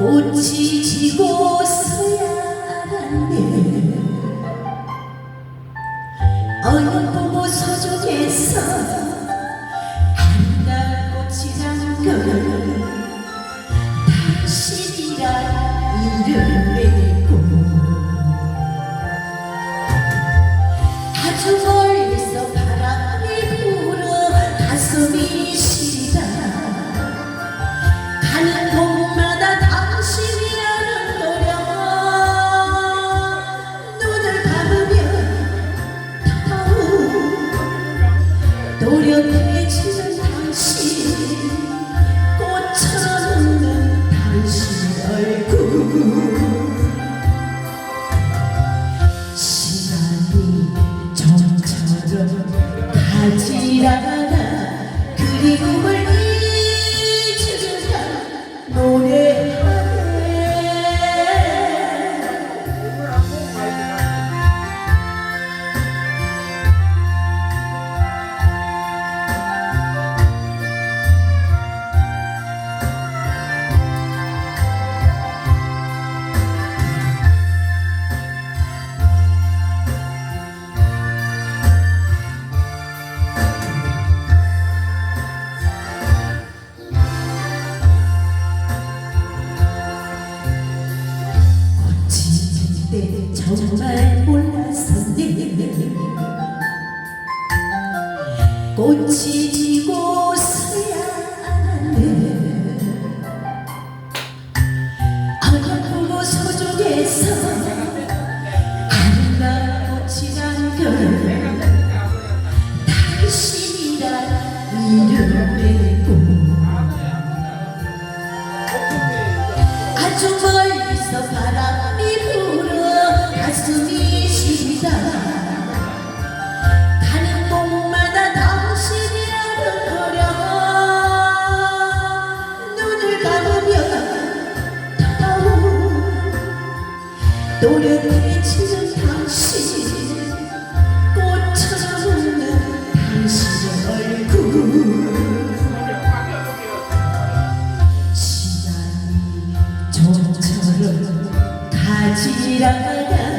꽃이 지고 서야 한다. 얼굴 보고 서주겠어. 그게 정말 몰랐었네 꽃이 노력해 찾은 당신 꽃 찾아오는 당신의 얼굴. 시간이 좀처럼 가지라가